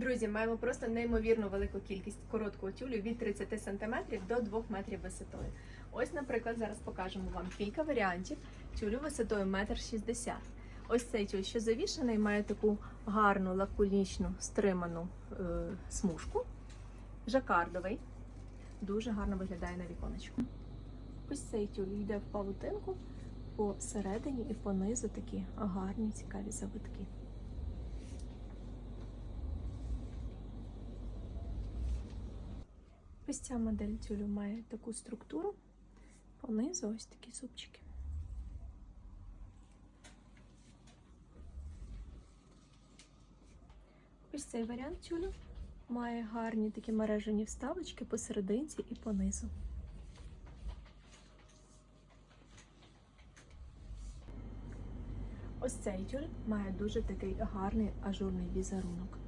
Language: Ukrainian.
Друзі, маємо просто неймовірно велику кількість короткого тюлю від 30 см до 2 метрів висотою. Ось, наприклад, зараз покажемо вам кілька варіантів тюлю висотою 1,60 м. Ось цей тюль, що завішаний, має таку гарну лаконічну стриману е, смужку. Жакардовий. Дуже гарно виглядає на віконечку. Ось цей тюль йде в павутинку посередині і понизу такі гарні цікаві завитки. Ось ця модель тюлю має таку структуру. Понизу ось такі зубчики. Ось цей варіант тюлю має гарні такі мережені вставочки посерединці і понизу. Ось цей тюль має дуже такий гарний ажурний візерунок.